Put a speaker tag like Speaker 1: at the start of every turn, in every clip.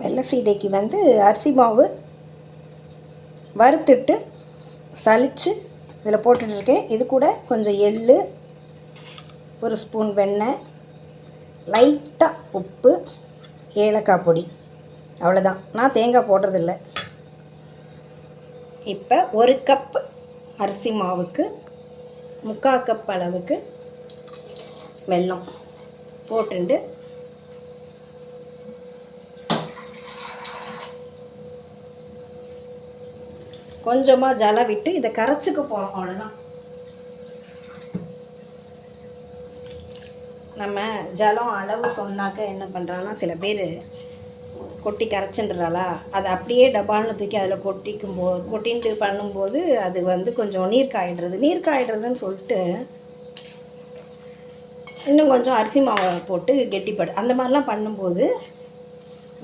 Speaker 1: வெள்ளை சீடைக்கு வந்து அரிசி மாவு வறுத்துட்டு சலித்து இதில் போட்டுட்டு இருக்கேன் இது கூட கொஞ்சம் எள் ஒரு ஸ்பூன் வெண்ணெய் லைட்டாக உப்பு ஏலக்காய் பொடி. அவ்வளோதான் நான் தேங்காய் போடுறதில்ல. இப்போ ஒரு கப் அரிசி மாவுக்கு முக்கால் கப் அளவுக்கு வெல்லம் போட்டுண்டு கொஞ்சமாக ஜலம் விட்டு இதை கரைச்சிக்க போகிறோம் அவ்வளோதான் நம்ம ஜலம் அளவு சொன்னாக்க என்ன பண்ணுறாங்கன்னா சில பேர் கொட்டி கரைச்சின்றாளா அதை அப்படியே டபால்னு தூக்கி அதில் கொட்டிக்கும் போ கொட்டின்ட்டு பண்ணும்போது அது வந்து கொஞ்சம் நீர் காயிடுறது நீர் காயிடுறதுன்னு சொல்லிட்டு இன்னும் கொஞ்சம் அரிசி மாவை போட்டு கெட்டிப்படு. அந்த மாதிரிலாம் பண்ணும்போது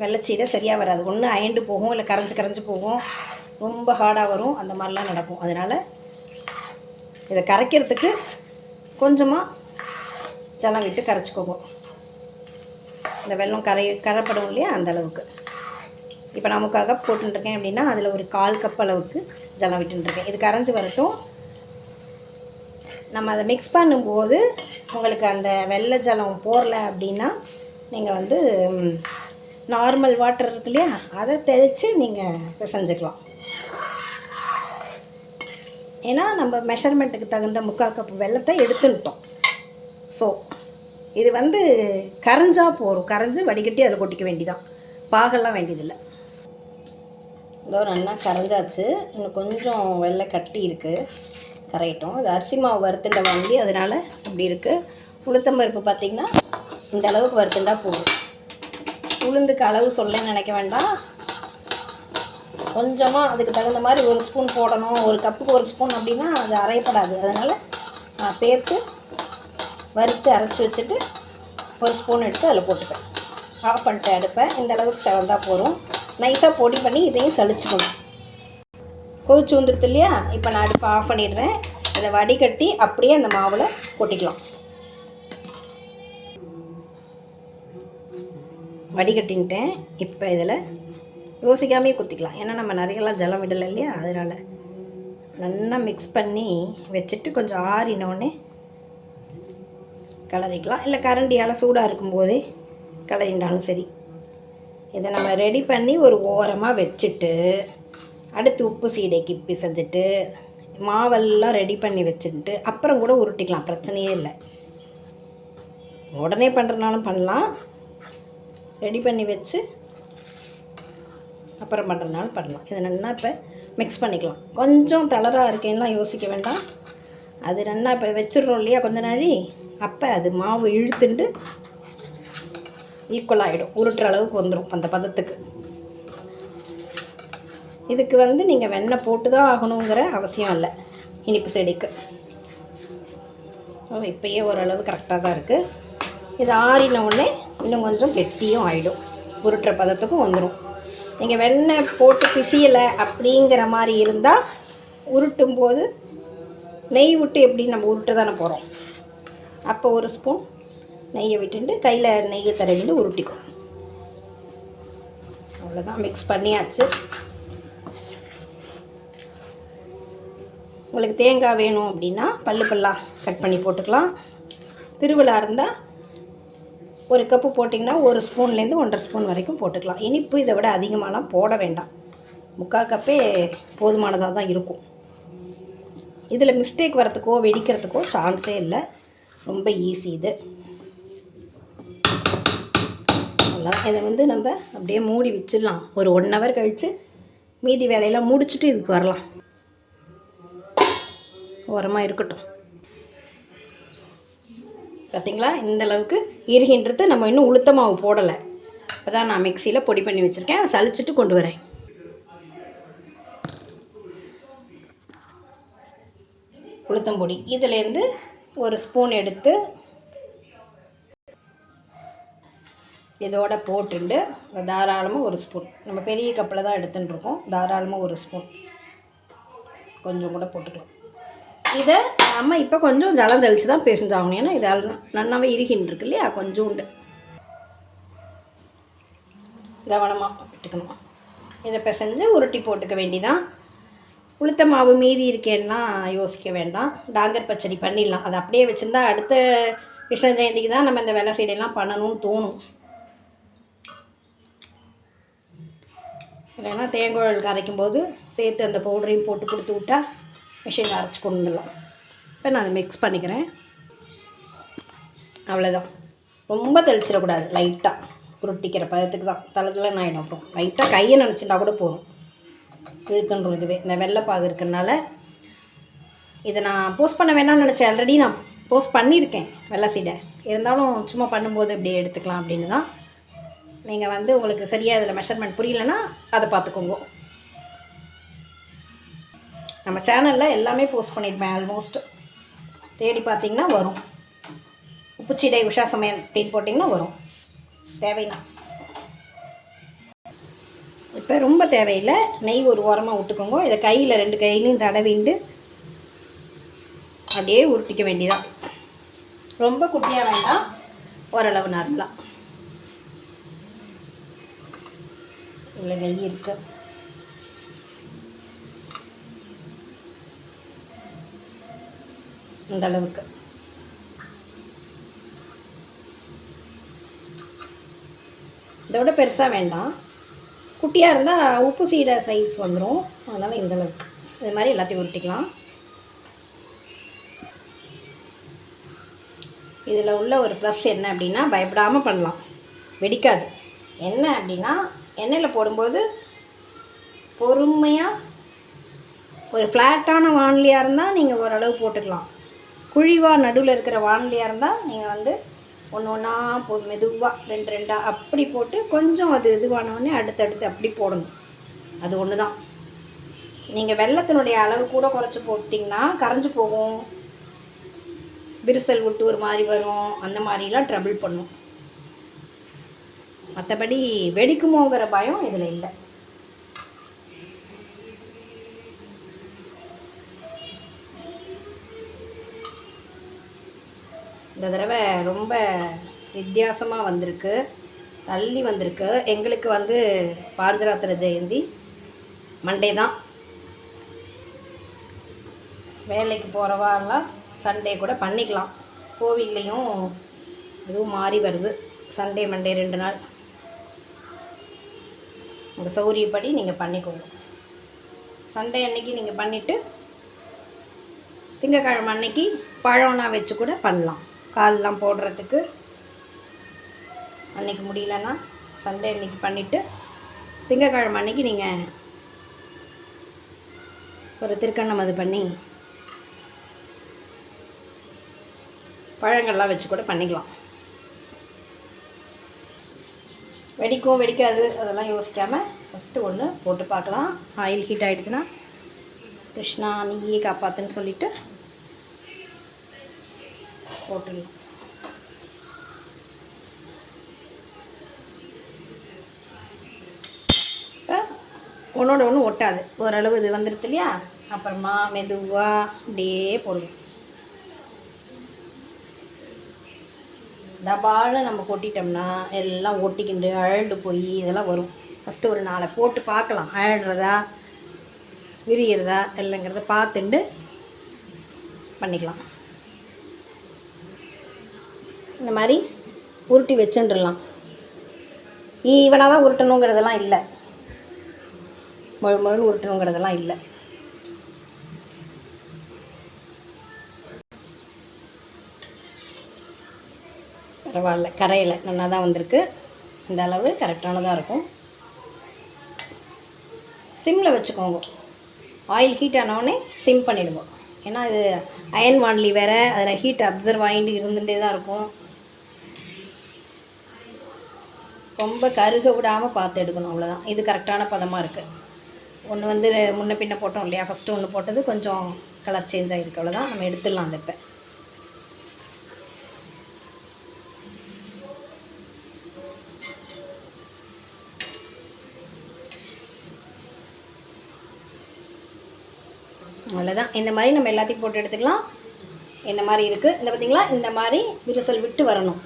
Speaker 1: வெள்ளச்சீடை சரியாக வராது. ஒன்று அயண்டு போகும் இல்லை கரைஞ்சி கரைஞ்சி போகும். ரொம்ப ஹார்டாக வரும். அந்த மாதிரிலாம் நடக்கும். அதனால் இதை கரைக்கிறதுக்கு கொஞ்சமாக ஜலம் விட்டு கரைச்சிக்கோங்க. இந்த வெல்லம் கரை கரைப்படும் இல்லையா? அந்த அளவுக்கு. இப்போ நமக்காக போட்டுருக்கேன் அப்படின்னா அதில் ஒரு கால் கப் அளவுக்கு ஜலம் விட்டுருக்கேன். இது கரைஞ்சி வரட்டும். நம்ம அதை மிக்ஸ் பண்ணும்போது உங்களுக்கு அந்த வெள்ளை ஜலம் போரல அப்படின்னா நீங்கள் வந்து நார்மல் வாட்டர் இருக்கு இல்லையா? அதை தெளித்து நீங்கள் பிசைஞ்சுக்கலாம். ஏன்னா நம்ம மெஷர்மெண்ட்டுக்கு தகுந்த முக்கால் கப் வெள்ளத்தை எடுத்துட்டோம் ஸோ இது வந்து கரைஞ்சா போகும் கரைஞ்சி வடிகட்டி அதில் கொட்டிக்க வேண்டிதான். பாகெல்லாம் வேண்டியதில்லை. இதோ நல்லா கரைஞ்சாச்சு. இன்னும் கொஞ்சம் வெள்ளை கட்டி இருக்குது கரையிட்டோம். இது அரிசி மாவு வறுத்துண்ட வாங்கி அதனால் அப்படி இருக்குது உளுத்தம்பருப்பு பார்த்திங்கன்னா இந்த அளவுக்கு வறுத்துண்டா போதும். உளுந்துக்கு அளவு சொல்ல நினைக்க வேண்டாம். கொஞ்சமாக அதுக்கு தகுந்த மாதிரி ஒரு ஸ்பூன் போடணும். ஒரு கப்புக்கு ஒரு ஸ்பூன் அப்படின்னா அது அரையப்படாது அதனால் நான் சேர்த்து வறுத்து அரைச்சி வச்சுட்டு ஒரு ஸ்பூன் எடுத்து அதில் போட்டுப்பேன். ஆஃப் பண்ணிட்டு அடுப்பேன் இந்த அளவுக்கு செவந்தா போதும். நைஸாக பொடி பண்ணி இதையும் சளிச்சுக்கணும் கொதிச்சு வந்துடுது இல்லையா? இப்போ நான் அடுப்பை ஆஃப் பண்ணிடுறேன். இதை வடிகட்டி அப்படியே அந்த மாவில் கொட்டிக்கலாம். வடிகட்டின்ட்டேன். இப்போ இதில் யோசிக்காமே குத்திக்கலாம். ஏன்னா நம்ம நிறையலாம் ஜலம் விடலை இல்லையா? அதனால் நல்லா மிக்ஸ் பண்ணி வச்சுட்டு கொஞ்சம் ஆறினோடனே கலரிக்கலாம். இல்லை கரண்டியால் சூடாக இருக்கும்போதே கலரிண்டாலும் சரி. இதை நம்ம ரெடி பண்ணி ஒரு ஓரமாக வச்சுட்டு அடுத்து உப்பு சீடை கிப்பி செஞ்சுட்டு மாவெல்லாம் ரெடி பண்ணி வச்சுட்டு அப்புறம் கூட உருட்டிக்கலாம். பிரச்சனையே இல்லை. உடனே பண்ணுறனாலும் பண்ணலாம். ரெடி பண்ணி வச்சு அப்புறம் பண்ணுறதுனாலும் பண்ணலாம். இது நல்லா இப்போ மிக்ஸ் பண்ணிக்கலாம். கொஞ்சம் தளராக இருக்கேன்லாம் யோசிக்க வேண்டாம். அது நல்லா இப்போ வச்சிடுறோம் இல்லையா கொஞ்ச நாழி? அப்போ அது மாவு இழுத்துண்டு ஈக்குவல் ஆகிடும் உருட்டுற அளவுக்கு வந்துடும் அந்த பதத்துக்கு. இதுக்கு வந்து நீங்கள் வெண்ணெய் போட்டு தான் ஆகணுங்கிற அவசியம் இல்லை. இனிப்பு செடிக்கு. ஓ, இப்பயே ஓரளவு கரெக்டாக தான் இருக்குது இது ஆறின உடனே இன்னும் கொஞ்சம் கெட்டியும் ஆகிடும் உருட்டுற பதத்துக்கும் வந்துடும் நீங்கள் வெண்ணெய் போட்டு பிசியலை அப்படிங்கிற மாதிரி இருந்தால் உருட்டும் போது நெய் விட்டு எப்படி நம்ம உருட்டு தானே போகிறோம் அப்போ ஒரு ஸ்பூன் நெய்யை விட்டுட்டு கையில் நெய்யை தடவிட்டு உருட்டிக்கும் அவ்வளோதான் மிக்ஸ் பண்ணியாச்சு. உங்களுக்கு தேங்காய் வேணும் அப்படின்னா பல்லு பல்லாக கட் பண்ணி போட்டுக்கலாம். திருவிழா இருந்தால் ஒரு கப்பு போட்டிங்கன்னா ஒரு ஸ்பூன்லேருந்து ஒன்றரை ஸ்பூன் வரைக்கும் போட்டுக்கலாம். இனிப்பு இதை விட அதிகமாகலாம் போட வேண்டாம். முக்கால் கப்பே போதுமானதாக தான் இருக்கும். இதில் மிஸ்டேக் வரத்துக்கோ வெடிக்கிறதுக்கோ சான்ஸே இல்லை. ரொம்ப ஈஸி இது. அவ்வளோதான் இதை வந்து நம்ம அப்படியே மூடி வச்சிடலாம். ஒரு ஒன் ஹவர் கழித்து மீதி வேலையெல்லாம் முடிச்சுட்டு இதுக்கு வரலாம். ஓரமாக இருக்கட்டும். பார்த்தீங்களா? இந்த அளவுக்கு இருகின்றது நம்ம இன்னும் உளுத்த மாவு போடலை. இப்போ தான் நான் மிக்சியில் பொடி பண்ணி வச்சுருக்கேன். அதை சலிச்சிட்டு கொண்டு வரேன். உளுத்தம் பொடி. இதுலேருந்து ஒரு ஸ்பூன் எடுத்து இதோட போட்டுண்டு தாராளமாக ஒரு ஸ்பூன் நம்ம பெரிய கப்பில் தான் எடுத்துன்னு இருக்கோம். தாராளமாக ஒரு ஸ்பூன் கொஞ்சம் கூட போட்டுக்கலாம். இதை நம்ம இப்போ கொஞ்சம் ஜலம் தெளித்து தான் பேசிஞ்சாகணும் ஏன்னா இது நல்லாவே இருக்கின்னு இருக்கு இல்லையா? கொஞ்சோண்டு. கவனமாக விட்டுக்கணும். இதை பிசைஞ்சு உருட்டி போட்டுக்க வேண்டிதான். உளுத்த மாவு மீதி இருக்கேன்னா யோசிக்க வேண்டாம். டாங்கர் பச்சடி பண்ணிடலாம். அதை அப்படியே வச்சுருந்தா அடுத்த கிருஷ்ண ஜெயந்திக்கு தான் நம்ம இந்த வெள்ளை சைடெல்லாம் பண்ணணும்னு தோணும். இல்லைன்னா தேங்காய் கரைக்கும் போது சேர்த்து அந்த பவுடரையும் போட்டு கொடுத்து விட்டா மிஷினில் அரைச்சி கொண்டு வந்துடலாம் இப்போ நான் அதை மிக்ஸ் பண்ணிக்கிறேன். அவ்வளோதான் ரொம்ப தெளிச்சிடக்கூடாது லைட்டாக உருட்டிக்கிற பதத்துக்கு தான். தளத்தில் நான் அப்புறம் லைட்டாக கையை நினச்சிட்டா கூட போதும். இழுத்துன்றோம் இதுவே. இந்த வெள்ளைப்பாகு இருக்கிறனால இதை நான் போஸ்ட் பண்ண வேணாம்னு நினச்சேன். ஆல்ரெடி நான் போஸ்ட் பண்ணியிருக்கேன் வெள்ளை சீடை. இருந்தாலும் சும்மா பண்ணும்போது இப்படியே எடுத்துக்கலாம் அப்படின்னு தான். நீங்கள் வந்து உங்களுக்கு சரியாக இதில் மெஷர்மெண்ட் புரியலன்னா அதை பார்த்துக்கோங்க. நம்ம சேனலில் எல்லாமே போஸ்ட் பண்ணியிருப்பேன் ஆல்மோஸ்ட் தேடி பார்த்தீங்கன்னா வரும். உப்புச்சீடை உஷா சமையல் அப்படின்னு போட்டிங்கன்னா வரும். தேவைன்னா. இப்போ ரொம்ப தேவையில்லை. நெய் ஒரு ஓரமாக விட்டுக்கோங்க. இதை கையில் ரெண்டு கையிலையும் தடவிண்டு அப்படியே உருட்டிக்க வேண்டியதான் ரொம்ப குட்டியாக வேண்டாம். ஓரளவு நார்மலாக இல்லை நெய் இருக்குது அந்தளவுக்கு அளவுக்கு. விட பெருசாக வேண்டாம். குட்டியாக இருந்தால் உப்பு சீடை சைஸ் வந்துடும் அதனால் இந்த அளவுக்கு. இது மாதிரி எல்லாத்தையும் உருட்டிக்கலாம். இதில் உள்ள ஒரு ப்ளஸ் என்ன அப்படின்னா பயப்படாமல் பண்ணலாம். வெடிக்காது. என்ன அப்படின்னா எண்ணெயில் போடும்போது பொறுமையாக ஒரு ஃப்ளாட்டான வானிலையாக இருந்தால் நீங்கள் ஓரளவு போட்டுக்கலாம். குழிவாக நடுவில் இருக்கிற வானிலையாக இருந்தால் நீங்கள் வந்து ஒன்று ஒன்றா போ மெதுவாக ரெண்டு ரெண்டாக அப்படி போட்டு கொஞ்சம் அது இதுவானோடனே அடுத்தடுத்து அப்படி போடணும். அது ஒன்று தான் நீங்கள் வெள்ளத்தினுடைய அளவு கூட குறைச்சி போட்டிங்கன்னா கரைஞ்சி போகும். விரிசல் விட்டு ஒரு மாதிரி வரும். அந்த மாதிரிலாம் ட்ரபிள் பண்ணும். மற்றபடி வெடிக்குமோங்கிற பயம் இதில் இல்லை. இந்த தடவை ரொம்ப வித்தியாசமாக வந்திருக்கு. தள்ளி வந்திருக்கு. எங்களுக்கு வந்து பாஞ்சராத்திர ஜெயந்தி மண்டே தான். வேலைக்கு போகிறவாலாம் சண்டே கூட பண்ணிக்கலாம். கோவில்லையும் இதுவும் மாறி வருது. சண்டே மண்டே ரெண்டு நாள். உங்கள் சௌரியப்படி நீங்கள் பண்ணிக்கோங்க. சண்டே அன்னைக்கு நீங்கள் பண்ணிவிட்டு திங்கக்கிழமை அன்னைக்கு பழம்னா வச்சு கூட பண்ணலாம். கால்லாம் போடுறதுக்கு. அன்றைக்கி முடியலன்னா சண்டே அன்னைக்கு பண்ணிவிட்டு திங்கக்கிழமை அன்னைக்கு நீங்கள் ஒரு திருக்கண்ணம் அது பண்ணி பழங்கள்லாம் வச்சு கூட பண்ணிக்கலாம். வெடிக்கும் வெடிக்காது அதெல்லாம் யோசிக்காமல் ஃபஸ்ட்டு ஒன்று போட்டு பார்க்கலாம். ஆயில் ஹீட் ஆகிடுதுன்னா கிருஷ்ணா நீயே காப்பாத்துன்னு சொல்லிவிட்டு போட்டுடலாம் ஒன்றோட ஒன்று ஒட்டாது. ஓரளவு இது வந்துடுது இல்லையா? அப்புறமா மெதுவாக அப்படியே போடுவோம் டபால்னு நம்ம கொட்டிட்டோம்னா எல்லாம் ஒட்டிக்கிண்டு அழண்டு போய் இதெல்லாம் வரும். ஃபஸ்ட்டு ஒரு நாளை போட்டு பார்க்கலாம். அழடுறதா விரிகிறதா இல்லைங்கிறத பார்த்துண்டு பண்ணிக்கலாம். இந்த மாதிரி உருட்டி வச்சுட்டுலாம் ஈவனாக தான் உருட்டணுங்கிறதெல்லாம் இல்லை. முழு முழு உருட்டணுங்கிறதெல்லாம் இல்லை. பரவாயில்ல கரையில். நல்லா தான் வந்திருக்கு. இந்த அளவு கரெக்டானதாக இருக்கும். சிம்மில் வச்சுக்கோங்க. ஆயில் ஹீட் ஆனவுடனே சிம் பண்ணிவிடுவோம் ஏன்னா இது அயன் வான்லி வேறு அதில் ஹீட் அப்சர்வ் ஆகிட்டு இருந்துகிட்டே தான் இருக்கும். ரொம்ப கருக விடாமல் பார்த்து எடுக்கணும் அவ்வளோதான் இது கரெக்டான பதமாக இருக்குது ஒன்று வந்து முன்ன பின்ன போட்டோம் இல்லையா? ஃபஸ்ட்டு ஒன்று போட்டது கொஞ்சம் கலர் சேஞ்ச் ஆகிருக்கு அவ்வளோதான் நம்ம எடுத்துடலாம் அந்த இப்போ. அவ்வளோதான் இந்த மாதிரி நம்ம எல்லாத்தையும் போட்டு எடுத்துக்கலாம். இந்த மாதிரி இருக்குது இந்த பார்த்தீங்களா இந்த மாதிரி விரிசல் விட்டு வரணும்.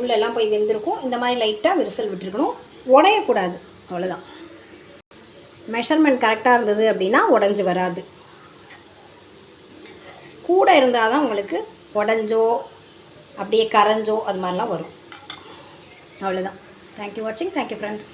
Speaker 1: உள்ளெல்லாம் போய் வெந்திருக்கும் இந்த மாதிரி லைட்டாக விரிசல் விட்டுருக்கணும். உடையக்கூடாது. அவ்வளோதான் மெஷர்மெண்ட் கரெக்டாக இருந்தது அப்படின்னா உடஞ்சி வராது. கூட இருந்தால் தான் உங்களுக்கு உடஞ்சோ அப்படியே கரைஞ்சோ அது மாதிரிலாம் வரும். அவ்வளோதான் தேங்க்யூ வாட்சிங் தேங்க்யூ ஃப்ரெண்ட்ஸ்